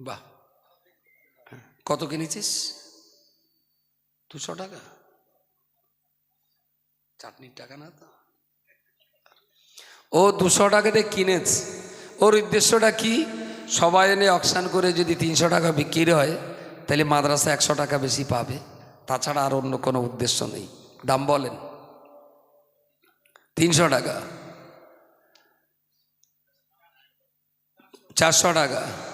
বাহ। কত কিনেছিস? দুশো টাকা? চাটনির টাকা না তো? ও দুশো টাকাতে কিনেছে। ওর উদ্দেশ্যটা কি? সবাই এনে অকশান করে যদি তিনশো টাকা বিক্রি হয়, তাহলে মাদ্রাসা একশো টাকা বেশি পাবে। তাছাড়া আর অন্য কোনো উদ্দেশ্য নেই। দাম বলেন। তিনশো টাকা। চারশো টাকা।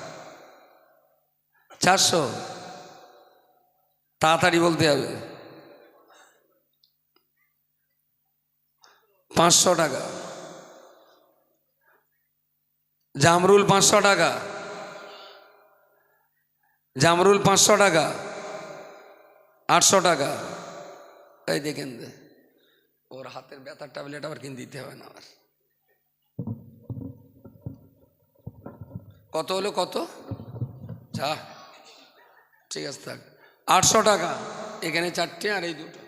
চারশো। তাড়াতাড়ি বলতে হবে। পাঁচশো টাকা। জামরুল পাঁচশো টাকা। জামরুল পাঁচশো টাকা। আটশো টাকা। এই দেখেন ওর হাতের ব্যথার ট্যাবলেট আবার কিনে দিতে হবে না আবার। কত হলো কত? যা। ঠিক আছে থাক। আটশো টাকা এখানে চারটে আর এই দুটো।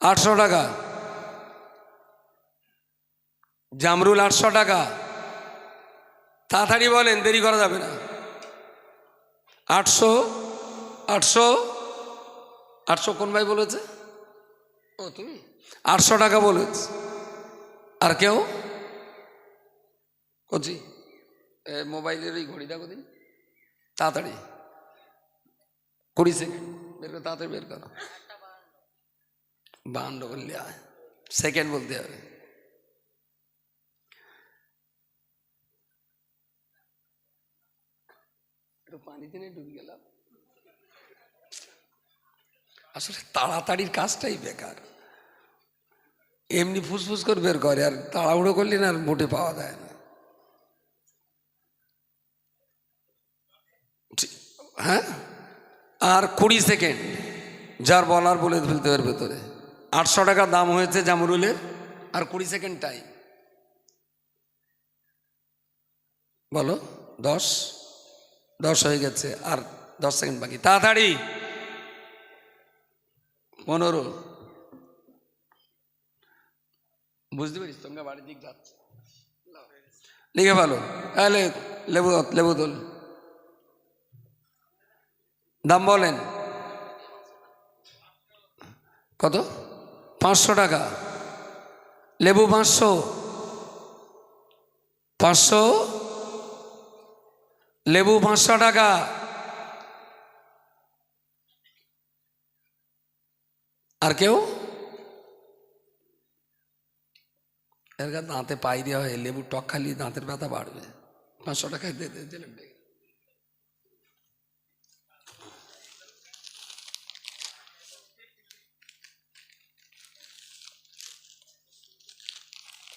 আটশো টাকা। জামরুল আটশো টাকা। তাড়াতাড়ি বলেন দেরি করা যাবে না। আটশো আটশো আটশো কোন ভাই বলেছে? ও তুমি? আটশো টাকা বলেছ। আর কেউ? কচি। মোবাইলের ওই ঘড়ি দেখো দিন তাড়াতাড়ি। কুড়ি সেকেন্ড বের করো তাড়াতাড়ি বের করো বাহান্ন আয় সেকেন্ড বলতে হবে পানিতে নিয়ে ডুবে গেলাম আসলে তাড়াতাড়ির কাজটাই বেকার এমনি ফুসফুস করে বের করে আর তাড়াহুড়ো করলে না আর মোটে পাওয়া যায় না হ্যাঁ আর কুড়ি সেকেন্ড। যার বলার বলে ফেলতে পারবে ভেতরে আটশো টাকা দাম হয়েছে জামরুলের, আর কুড়ি সেকেন্ড টাইম বলো, দশ? দশ হয়ে গেছে, আর দশ সেকেন্ড বাকি। তাড়াতাড়ি! পনেরো বুঝতে পারিস তোমরা বাড়ির দিক যাচ্ছে। লিখে ভালো তাহলে লেবু লেবু দোল দাম বলেন। কত? পাঁচশো টাকা। লেবু পাঁচশো। পাঁচশো। লেবু পাঁচশো টাকা। আর কেউ? এর দাঁতে পাই দেওয়া হয় লেবু টক খালি দাঁতের ব্যথা বাড়বে। পাঁচশো টাকায় দিয়ে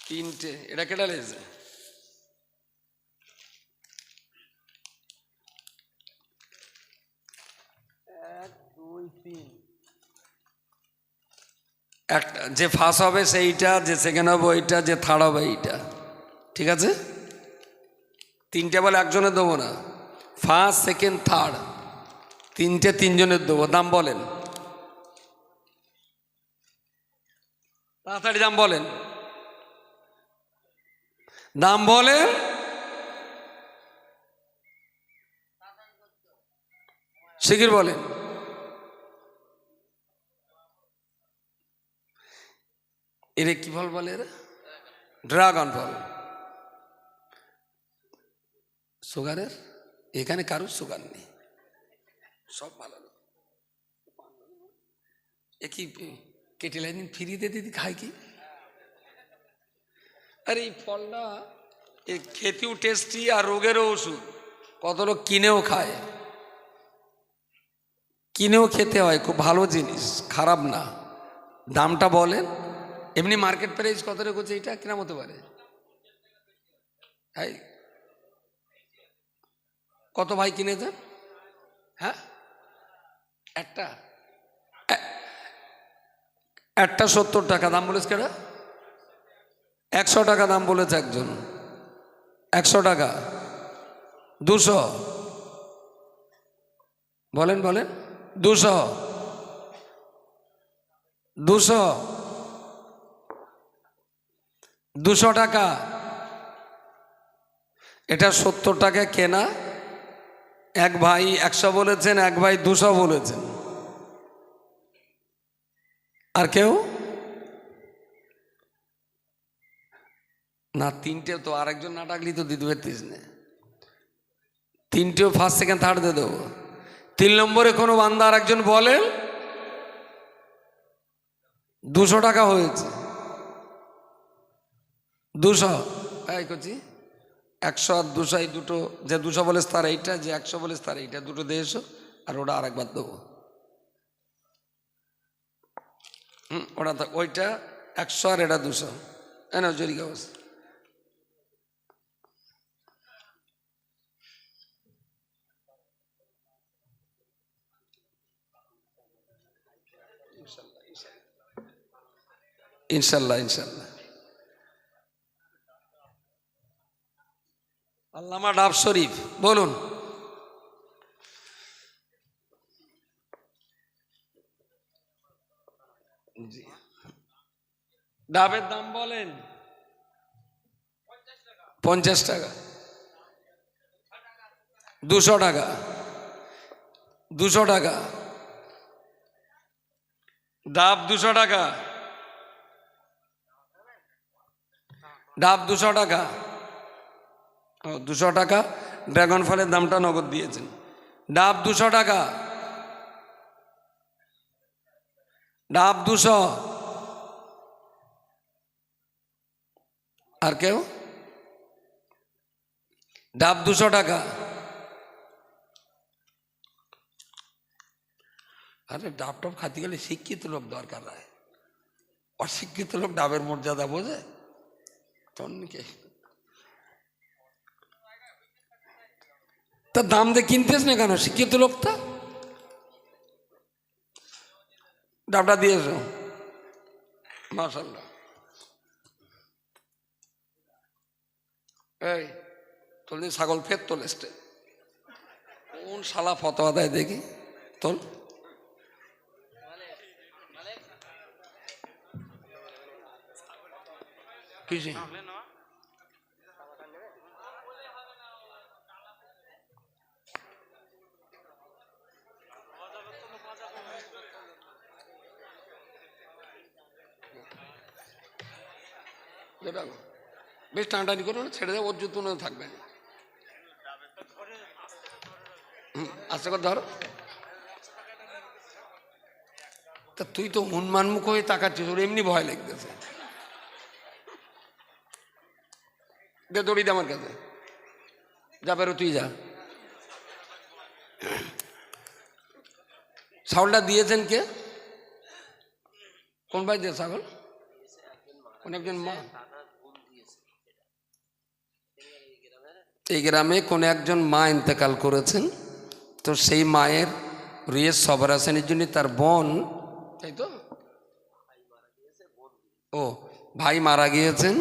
তিনটে এটা কেটা লেগেছে? একটা যে ফার্স্ট হবে সেইটা যে সেকেন্ড হবে ওইটা যে থার্ড হবে এইটা। ঠিক আছে? তিনটে বলে একজনের দেবো না। ফার্স্ট সেকেন্ড থার্ড তিনটে তিনজনের দেবো দাম বলেন। তাড়াতাড়ি দাম বলেন। দাম বলেন শিগির বলেন এরে কি ফল বলে ড্রাগন ফল সুগারের? এখানে কারোর সুগার নেই। সব ভালো লোক। এ কি, কেটে লাইন ফিরিয়ে দিয়ে দিদি খায় কি? আরে এই ফলটা খেতেও টেস্টি আর রোগেরও ওষুধ। কত লোক কিনেও খায়। কিনেও খেতে হয়, খুব ভালো জিনিস, খারাপ না। দামটা বলেন। এমনি মার্কেট প্রাইস কত রেখেছে এটা কিরাম হতে পারে? এই কত ভাই কিনেছেন? হ্যাঁ? একটা? একটা সত্তর টাকা, দাম বলেছে কেটা একশো টাকা দাম বলেছে একজন। একশো টাকা। দুশো। বলেন বলেন। দুশো। দুশো। দুশো টাকা। এটা সত্তর টাকা কেনা। এক ভাই একশো বলেছেন, এক ভাই দুশো বলেছেন। আর কেউ? না তিনটে তো আরেকজন না ডাকলি তো দিতে পারতিস না। তিনটেও ফার্স্ট সেকেন্ড থার্ড দিয়ে দেবো। তিন নম্বরে কোনো বান্দা আর একজন বলেন দুশো টাকা হয়েছে। দুশো? এই করছি একশো আর দুশো, এই দুটো, যে দুশো বলে তার এইটা, যে একশো বলে তার এইটা, দুটো দিয়ে এসো, আর ওটা আরেকবার দেবো। হুম, ওটা ওইটা একশো আর এটা দুশো। এ না জরি ইনশাল্লাহ ইনশাল্লাহ। আল্লামা ডাব শরীফ, বলুন। ডাবের দাম বলেন। পঞ্চাশ টাকা। দুশো টাকা। দুশো টাকা। ডাব দুশো টাকা। ডাব দুশো টাকা। ও, দুশো টাকা। ড্রাগন ফলের দামটা নগদ দিয়েছেন। ডাব দুশো টাকা। ডাব দুশো। আর কেউ? ডাব দুশো টাকা। আরে ডাব টাব খাতে গেলে শিক্ষিত লোক দরকার হয় অশিক্ষিত লোক ডাবের মর্যাদা বোঝে? তন্নিকে তা দাম দিয়ে কিনতেস না কেন? শিক্ষিত লোকটা ডাবটা দিয়েছ? মাশাল্লাহ এই দিয়ে ছাগল ফের তোল এসছে। কোন শালা ফতোয়া দেয় দেখি? তোল কিসে যেটা বেশ টানাটানি করো, ছেড়ে দেয় ওর জুতো না থাকবে। আস্তে করে ধরো। তা তুই তো উন্মানমুখ হয়ে তাকাচ্ছিস, ওর এমনি ভয় লাগতেছে। দে, দড়ি দে আমার কাছে। যা, বেরো, তুই যা। ছাগলটা দিয়েছেন কে? কোন ভাই দিয়ে ছাগল? কোন একজন মা? এই গ্রামে কোন একজন মা ইন্তেকাল করেছেন। তো সেই মায়ের রিয়ের সবার আসেনের জন্য তার বোন। তাই তো? ও ভাই মারা গিয়েছেন।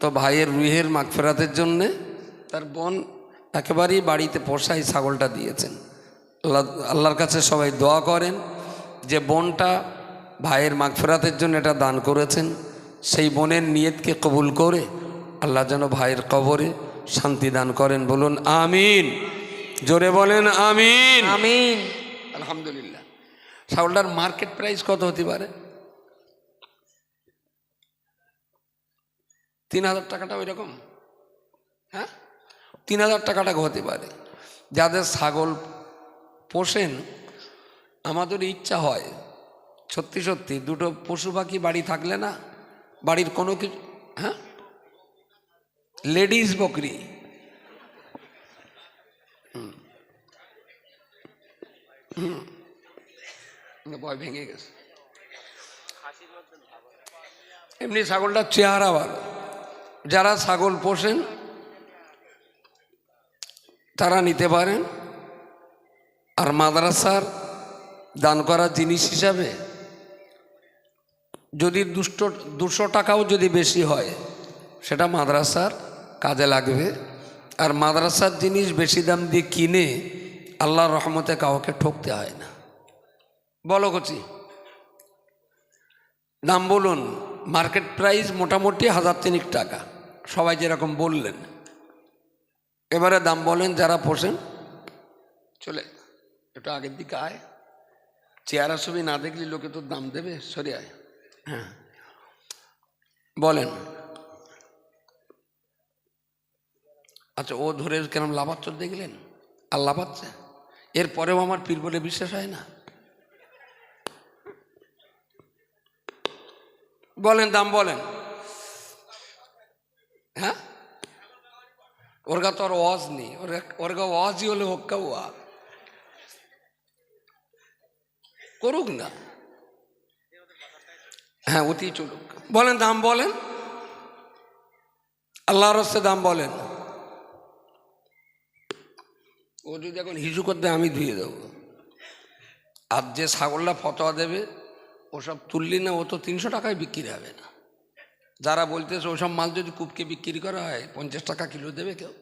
তো ভাইয়ের রুহের মাগফেরাতের জন্যে তার বোন একেবারেই বাড়িতে পোষাই ছাগলটা দিয়েছেন। আল্লাহ আল্লাহর কাছে সবাই দোয়া করেন যে বোনটা ভাইয়ের মাগফেরাতের জন্য এটা দান করেছেন। সেই বোনের নিয়তকে কবুল করে আল্লাহ যেন ভাইয়ের কবরে শান্তি দান করেন বলুন আমিন। জোরে বলেন আমিন। আমিন। আলহামদুলিল্লাহ। ছাগলটার মার্কেট প্রাইস কত হতে পারে? তিন হাজার টাকাটা ওই রকম হ্যাঁ? তিন হাজার টাকাটা হতে পারে। যাদের ছাগল পোষেন আমাদের ইচ্ছা হয় সত্যি সত্যি দুটো পশু পাখি বাড়ি থাকলে না বাড়ির কোনো কিছু হ্যাঁ? লেডিস বকরি। ভয় ভেঙে গেছে। এমনি ছাগলটার চেহারা ভালো। যারা ছাগল পোষেন, তারা নিতে পারেন। আর মাদ্রাসার দান করা জিনিস হিসাবে, যদি দুশো টাকাও যদি বেশি হয়, সেটা মাদ্রাসার কাজে লাগবে। আর মাদ্রাসার জিনিস বেশি দাম দিয়ে কিনে আল্লাহর রহমতে কাউকে ঠকতে হয় না। বলো কচি। দাম বলুন, মার্কেট প্রাইস মোটামুটি হাজার তিনিক টাকা। সবাই যেরকম বললেন। এবারে দাম বলেন, যারা পোষেন। চলে, একটু আগের দিকে আয়। চেয়ারা ছবি না দেখলে লোকে তো দাম দেবে, সরে আয়। হ্যাঁ। বলেন। আচ্ছা ও ধরে কেরম লাভাচ্ছ দেখলেন? আর লাভাচ্ছে এরপরেও আমার পীর বলে বিশ্বাস হয় না? বলেন, দাম বলেন। হ্যাঁ? ওর গা তো আর ওয়াজ নেই। ওর ওর গা ওয়াজই হলে হক্কা ওয়া। করুক না। হ্যাঁ অতি চলুক। বলেন, দাম বলেন। আল্লাহর দাম বলেন। ও যদি এখন হিসু করতে আমি ধুয়ে দেবো। আর যে ছাগলটা ফতোয়া দেবে ওসব তুললি না ও তো তিনশো টাকায় বিক্রি হবে না। যারা বলতেছে ওসব মাল যদি কূপকে বিক্রি করা হয় পঞ্চাশ টাকা কিলো দেবে কেউ।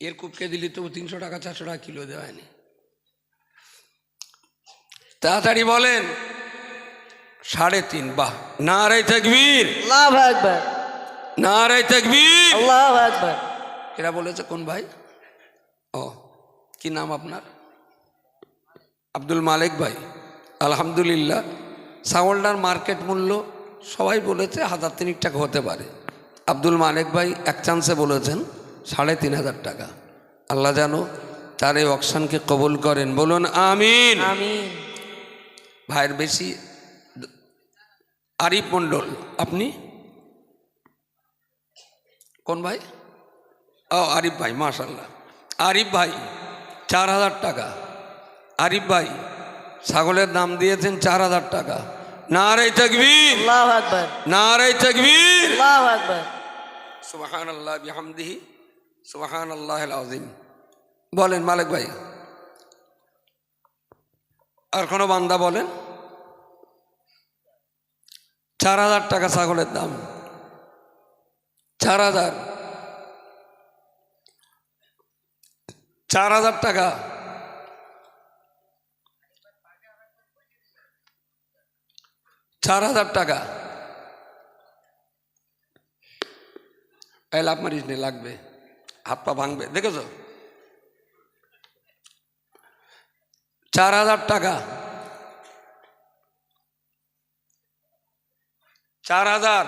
এর কূপকে দিলি তবু তিনশো টাকা চারশো টাকা কিলো দেওয়া হয়নি। তাড়াতাড়ি বলেন সাড়ে তিন বাহ না রে তকবীর। আল্লাহ আকবার। না রে তকবীর। আল্লাহ আকবার। এরা বলেছে কোন ভাই? কি নাম আপনার? আব্দুল মালিক ভাই। আলহামদুলিল্লাহ। ছাগলটার মার্কেট মূল্য সবাই বলেছে হাজার তিনিক টাকা হতে পারে। আব্দুল মালিক ভাই এক চান্সে বলেছেন সাড়ে তিন হাজার টাকা। আল্লাহ জানো তার এই অকশানকে কবুল করেন। বলুন আমিন। আমিন। ভাইয়ের বেশি আরিফ মণ্ডল আপনি? কোন ভাই? ও আরিফ ভাই মাশাল্লাহ আরিফ ভাই চার হাজার টাকা। আরিফ ভাই ছাগলের দাম দিয়েছেন চার হাজার টাকা। নারাই তকবীর। নারাই তকবীর। সুবাহান আল্লাহ বিহামদিহি সুবাহান আল্লাহ আজিম বলেন মালিক ভাই আর কোনো বান্দা বলেন চার হাজার টাকা ছাগলের দাম। চার হাজার চার হাজার টাকা চার হাজার টাকা এই লাভ মারিস নে লাগবে হাত পা ভাঙবে দেখেছ চার হাজার টাকা চার হাজার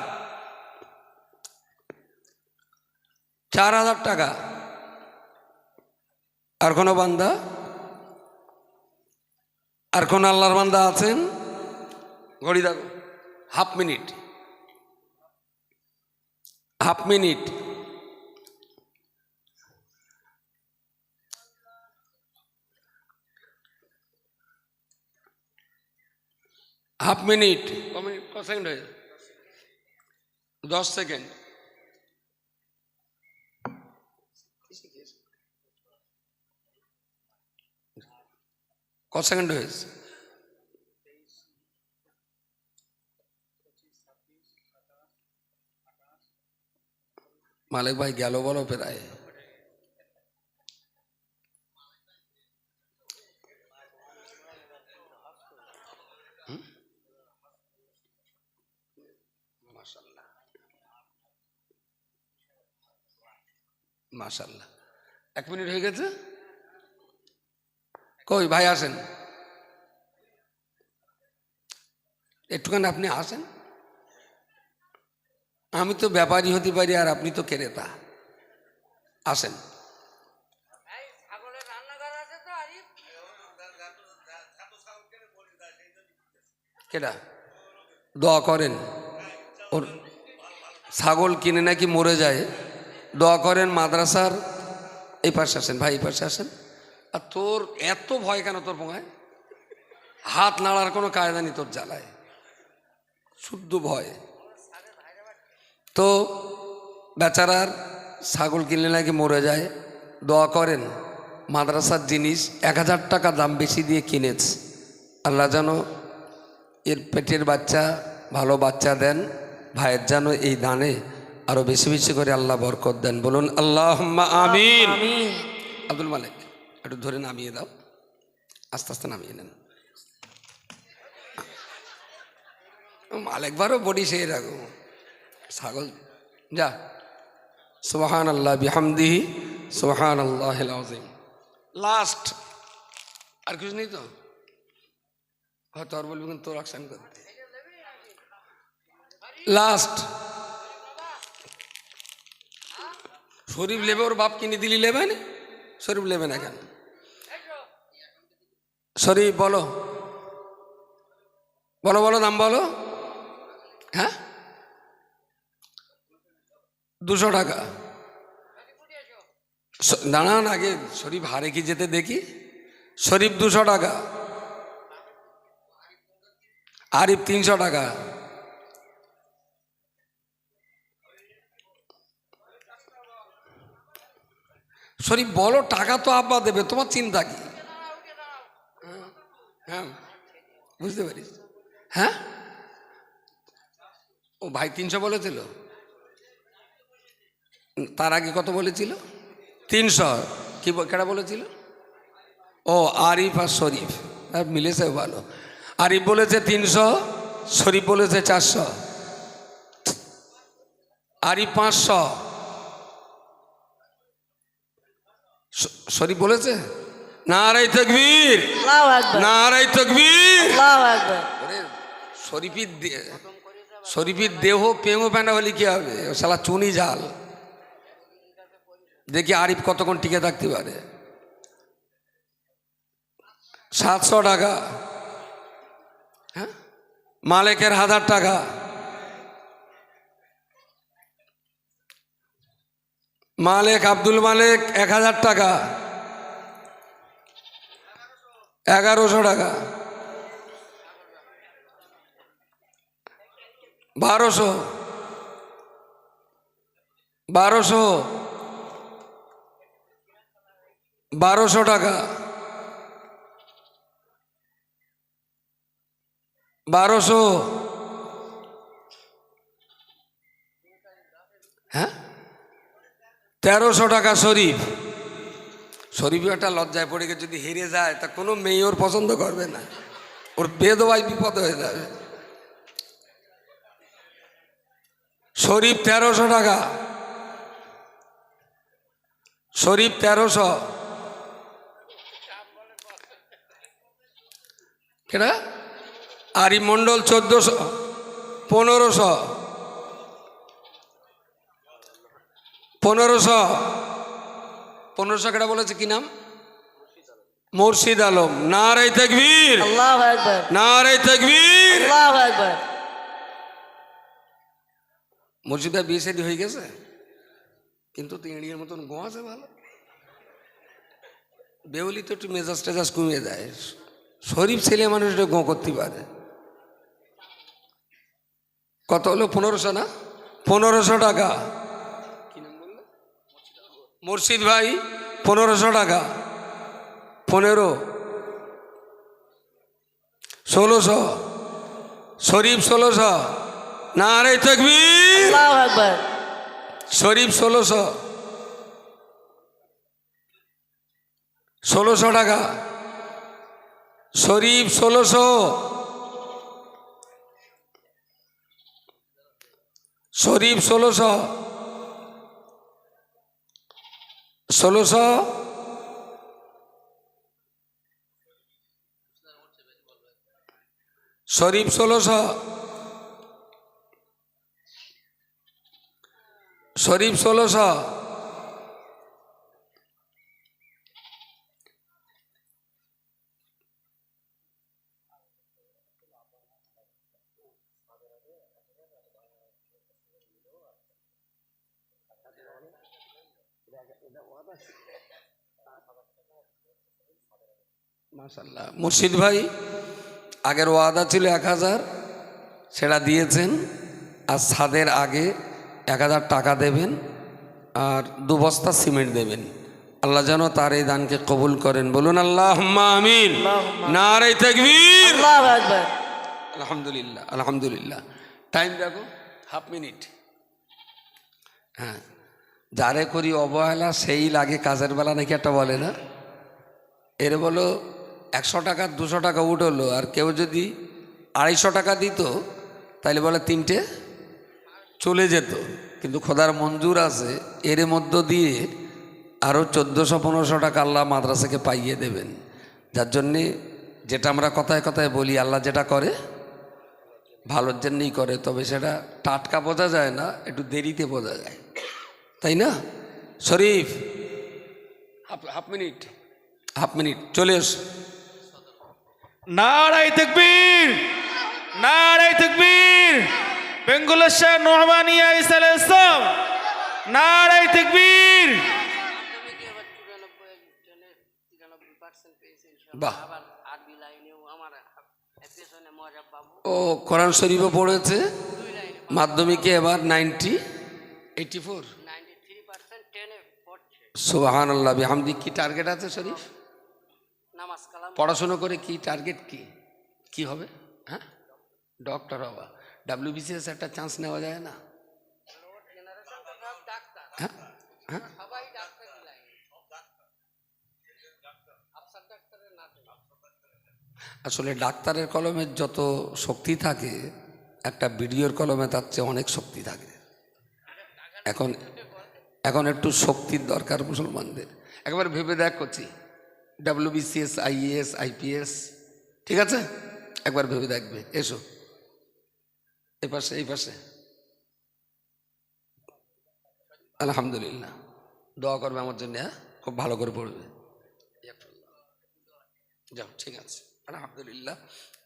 চার হাজার টাকা আর কোনো বান্দা? আর কোন আল্লাহর বান্দা আছেন? ঘড়ি দেখো half minute. Half minute. Half minute. ক মিনিট ক সেকেন্ড হয়ে দশ সেকেন্ড। ক সেকেন্ড হয়েছে মালিক ভাই গেল বলো প্রায় মাশাল্লাহ এক মিনিট হয়ে গেছে কই ভাই আসেন। একটুখানি আপনি আসেন। আমি তো ব্যাপারী হতে পারি আর আপনি তো ক্রেতা। আসেন। কেটা দোয়া করেন। ওর ছাগল কিনে নাকি মরে যায়। দোয়া করেন মাদ্রাসার। এই পাশে আসেন ভাই এই পাশে আসেন। আর তোর এত ভয় কেন তোর পোঙায়? হাত নাড়ার কোনো কায়দা নেই তোর জ্বালায়। শুদ্ধ ভয়। তো বেচারার ছাগল কিনলে নাকি মরে যায়। দোয়া করেন মাদ্রাসার জিনিস এক হাজার টাকা দাম বেশি দিয়ে কিনেছে। আল্লাহ যেন এর পেটের বাচ্চা ভালো বাচ্চা দেন ভাইয়ের যেন এই দানে আরও বেশি বেশি করে আল্লাহ বরকত দেন। বলুন আল্লাহ আমিন। আমিন। আব্দুল মালিক। একটু ধরে নামিয়ে দাও। আস্তে আস্তে নামিয়ে নেন। মালিকবারও বডি সেই রাখো ছাগল। যা। সোহান আল্লাহ বিহামদিহি সোহান আল্লাহ আজিম লাস্ট আর কিছু নেই তো? হয়তো আর বলবি কিন্তু তোর অ্যাকশন করতে। লাস্ট শরীফ লেবে, ওর বাপ কিনে দিলি লেবে না? শরীফ লেবে না কেন? শরীফ বলো। বলো বলো দাম বলো। হ্যাঁ? দুশো টাকা। দাঁড়ান আগে শরীফ হারে কি যেতে দেখি? শরীফ দুশো টাকা। আরিফ তিনশো টাকা। শরীফ, বলো, টাকা তো আব্বা দেবে, তোমার চিন্তা কি? হ্যাঁ বুঝতে পারিস হ্যাঁ? ও ভাই তিনশো বলেছিল? তার আগে কত বলেছিল? তিনশো। কি কেটা বলেছিল? ও আরিফ আর শরীফ। হ্যাঁ, মিলেছে ভালো। আরিফ বলেছে তিনশো শরীফ বলেছে চারশো। আরিফ পাঁচশো। শরীফ বলেছে? নারাই তকবীর। আল্লাহু আকবার। নারাই তকবীর। আল্লাহু আকবার। ওরে শরীফির দে- শরীফির দেহ পেমো প্যানা হলে কি হবে? শালা চুনি জাল। দেখি আরিফ কতক্ষণ টিকে থাকতে পারে। সাতশো টাকা। হ্যাঁ? মালেকের হাজার টাকা। মালেক আব্দুল মালেক এক হাজার টাকা। এগারোশো টাকা। বারোশো। বারোশো। বারোশো টাকা। বারোশো। হ্যাঁ? তেরোশো টাকা শরীফ। শরীফ একটা লজ্জায় পড়ে গিয়ে যদি হেরে যায়, তা কোনো মেয়ে ওর পছন্দ করবে না। ওর বেদবাই বিপদ হয়ে যাবে। শরীফ তেরোশো টাকা। শরীফ তেরোশো। কেনা আরি মণ্ডল চোদ্দশো, পনেরোশো। পনেরোশো। পনেরোশো কেটা বলেছে কি নাম? মুর্শিদ আলম। নারাই তকবীর। আল্লাহু আকবার। নারাই তকবীর। আল্লাহু আকবার। মুর্শিদা বিয়ে শাদী হয়ে গেছে? কিন্তু তো ইঁড়ির মতন গোয়াছে ভালো। বেউলি তো একটু মেজাজ টেজাজ কমিয়ে দেয়। শরীফ ছেলে মানুষ গোঁ করতে পারে। কত হলো? পনেরোশো না? পনেরোশো টাকা। মুর্শিদ ভাই পনেরোশো টাকা। পনেরো। ষোলোশো। শরীফ ষোলোশো। না রে তকবীর। আকবার। শরীফ ষোলোশো। ষোলোশো টাকা। শরীফ ষোলোশো। শরীফ ষোলোশো। ষোলোশো শরীফ ষোলোশো শরীফ ষোলোশো মাশাল্লাহ মুর্শিদ ভাই আগের ওয়াদা ছিল এক হাজার সেটা দিয়েছেন। আর ছাদের আগে এক হাজার টাকা দেবেন আর দু বস্তা সিমেন্ট দেবেন। আল্লাহ যেন তার এই দানকে কবুল করেন। বলুন আল্লাহ আমিন। তকবীর। আলহামদুলিল্লাহ আলহামদুলিল্লাহ। টাইম দেখো হাফ মিনিট হ্যাঁ যারে করি অবহেলা সেই লাগে কাজের বেলা নাকি একটা বলে না? এর বলো একশো টাকা দুশো টাকা উঠল আর কেউ যদি আড়াইশো টাকা দিত তাহলে বলে তিনটে চলে যেত। কিন্তু খোদার মঞ্জুর আছে এর মধ্য দিয়ে আরও চোদ্দোশো পনেরোশো টাকা আল্লাহ মাদ্রাসাকে পাইয়ে দেবেন। যার জন্যে যেটা আমরা কথায় কথায় বলি আল্লাহ যেটা করে ভালোর জন্যই করে তবে সেটা টাটকা বোঝা যায় না একটু দেরিতে বোঝা যায়। তাই না? Sharif half half minute. Half minute চলে এস। নারাই তকবীর নারাই তকবীর বেঙ্গুলের শাহ নোহমানিয়া ইসাল ইসলাম নারাই তকবীর। বাহ। আবার আরবি লাইনেও আমার পেছনে মজা পাবো ও কোরআন শরীফও পড়েছে মাধ্যমিকে এবার ninety eighty four ninety three percent টেনে পড়ছে সুবাহান আল্লাহ বিহামদি কি টার্গেট আছে শরীফ পড়াশুনো করে কি টার্গেট কি? কি হবে? হ্যাঁ? ডক্টর হওয়া। ডাব্লিউবিসিএস একটা চান্স নেওয়া যায় না? হ্যাঁ? হ্যাঁ? আসলে ডাক্তারের কলমে যত শক্তি থাকে একটা বিডিওর কলমে তার চেয়ে অনেক শক্তি থাকে। এখন এখন একটু শক্তির দরকার মুসলমানদের। একবার ভেবে দেখ করছি ডাব্লিউবিসিএস আইএস আইপিএস ঠিক আছে? একবার ভেবে দেখবে। এসো। এই পাশে এই পাশে। আলহামদুলিল্লাহ। দোয়া করবে আমার জন্য হ্যাঁ? খুব ভালো করে পড়বে। যাও, ঠিক আছে। আলহামদুলিল্লাহ।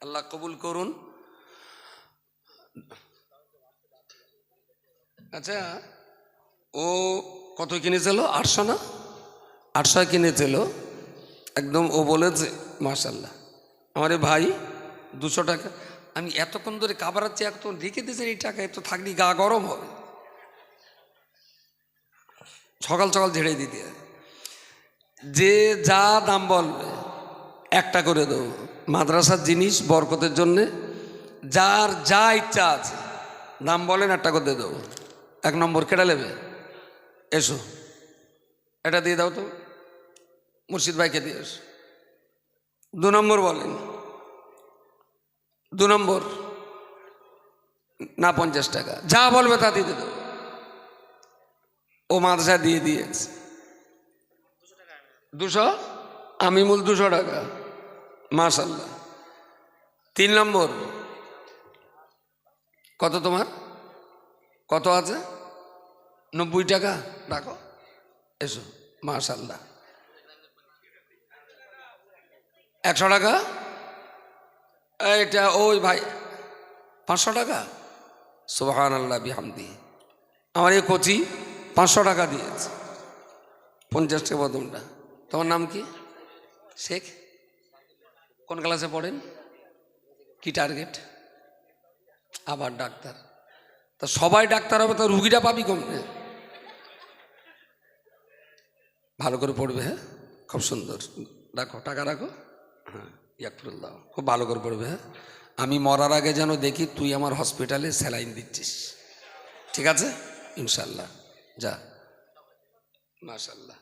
আল্লাহ কবুল করুন। আচ্ছা ও কত কিনেছিল? আটশো না? আটশো কিনেছিল। একদম ও বলেছে মাশাল্লাহ আমার ভাই দুশো টাকা, আমি এতক্ষণ ধরে কাবারাচ্ছি এত রেখে দিয়েছেন এই টাকা এত থাকলে গা গরম হবে। সকাল সকাল ঝেড়ে দিতে। যে যা দাম বলবে, একটা করে দেবো। মাদ্রাসার জিনিস বরকতের জন্যে, যার যা ইচ্ছা আছে, দাম বলেন একটা করে দেবো। এক নম্বর কেটে নেবে? এসো। এটা দিয়ে দাও তো। মুর্শিদ ভাইকে দিয়ে এসো দু নম্বর বলেন। দু নম্বর। না, পঞ্চাশ টাকা। যা বলবে তা দিতে দেবো। ও মাদ্রাসা দিয়ে দিয়েছে। দুশো? আমি মূল দুশো টাকা। মাশাল্লাহ তিন নম্বর। কত তোমার? কত আছে? নব্বই টাকা? রাখো। এসো। মাশাল্লাহ একশো টাকা? এটা ওই ভাই, পাঁচশো টাকা? সোহান আল্লাহ বিহামদি। আমার এই কচি পাঁচশো টাকা দিয়েছে। পঞ্চাশ টাকা প্রথমটা তোমার নাম কি? শেখ? কোন ক্লাসে পড়েন? কি টার্গেট? আবার ডাক্তার। তা সবাই ডাক্তার হবে, তা রুগীটা পাবি কমবে ভালো করে পড়বে হ্যাঁ? খুব সুন্দর। রাখো, টাকা রাখো। ইয়াকফুল্লাহ খুব ভালো করে পড়বে হ্যাঁ? আমি মরার আগে যেন দেখি তুই আমার হসপিটালে স্যালাইন দিচ্ছিস। ঠিক আছে? ইনশাল্লাহ যা। মাশাল্লাহ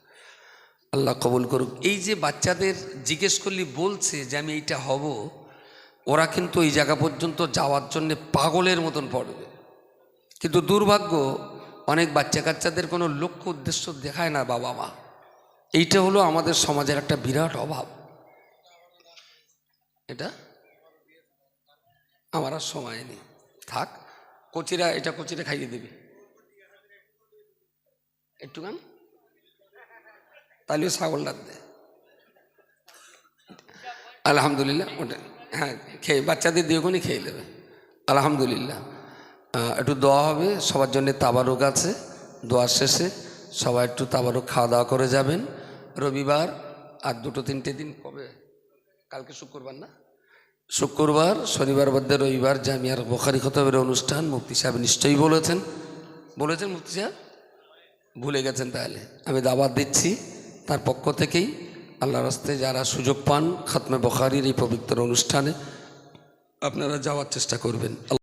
আল্লাহ কবুল করুক। এই যে বাচ্চাদের জিজ্ঞেস করলি, বলছে যে আমি এইটা হব, ওরা কিন্তু এই জায়গা পর্যন্ত যাওয়ার জন্য পাগলের মতন পড়বে। কিন্তু দুর্ভাগ্য, অনেক বাচ্চা কাচ্চাদের কোনো লক্ষ্য উদ্দেশ্য দেখায় না বাবা মা এইটা হলো আমাদের সমাজের একটা বিরাট অভাব। এটা? আমার আর সময় নেই। থাক, কচিরা এটা কচিরা খাইয়ে দেবে। একটুখান তাহলে ছাগলটা দে। আলহামদুলিল্লাহ, ওটা হ্যাঁ খেয়ে, বাচ্চাদের দিয়ে ওখানে খেয়ে নেবে। আলহামদুলিল্লাহ। একটু দোয়া হবে, সবার জন্য তাবারুক আছে দোয়ার শেষে সবাই একটু তাবারুক খাওয়া দাওয়া করে যাবেন। রবিবার আর দুটো তিনটে দিন কবে? কালকে শুক্রবার না? শুক্রবার, শনিবার বাদে রবিবার জামিয়ার বোখারি খতবের অনুষ্ঠান। মুফতি সাহেব নিশ্চয়ই বলেছেন। বলেছেন মুফতি সাহেব? ভুলে গেছেন তাহলে। আমি দাবাত দিচ্ছি। তার পক্ষ থেকেই আল্লাহ রাস্তে যারা সুযোগ পান, খাতমে বখারির এই পবিত্র অনুষ্ঠানে আপনারা যাওয়ার চেষ্টা করবেন।